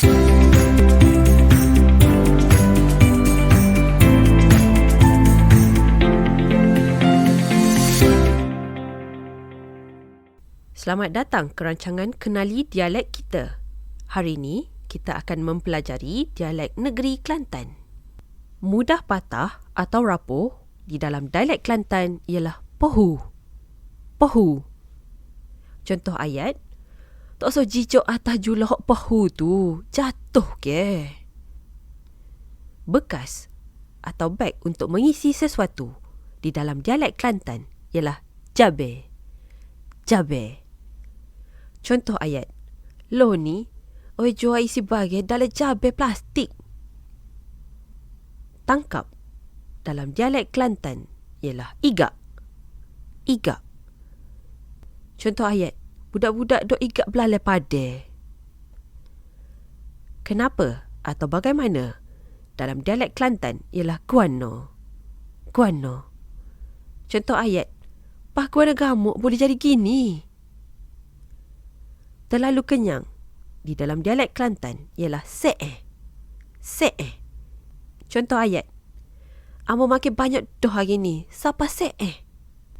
Selamat datang ke rancangan Kenali Dialek Kita. Hari ini, kita akan mempelajari dialek negeri Kelantan. Mudah patah atau rapuh di dalam dialek Kelantan ialah pohu. Pohu. Contoh ayat, tak usah jijok atas julah pohu tu, jatuh ke? Bekas atau beg untuk mengisi sesuatu di dalam dialek Kelantan ialah jabe. Jabe. Contoh ayat. Lo ni, oi jual isi bagi dalam jabe plastik. Tangkap dalam dialek Kelantan ialah igak. Igak. Contoh ayat. Budak-budak dok igak belalai pada. Kenapa atau bagaimana dalam dialek Kelantan ialah guano. Guano. Contoh ayat. Pah guano gamuk boleh jadi gini terlalu kenyang di dalam dialek Kelantan ialah se'eh. Se'eh. Contoh ayat. Amo makin banyak doh hari ni. Siapa se'eh?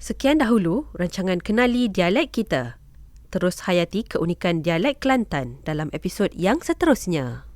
Sekian dahulu rancangan kenali dialek kita. Terus hayati keunikan dialek Kelantan dalam episod yang seterusnya.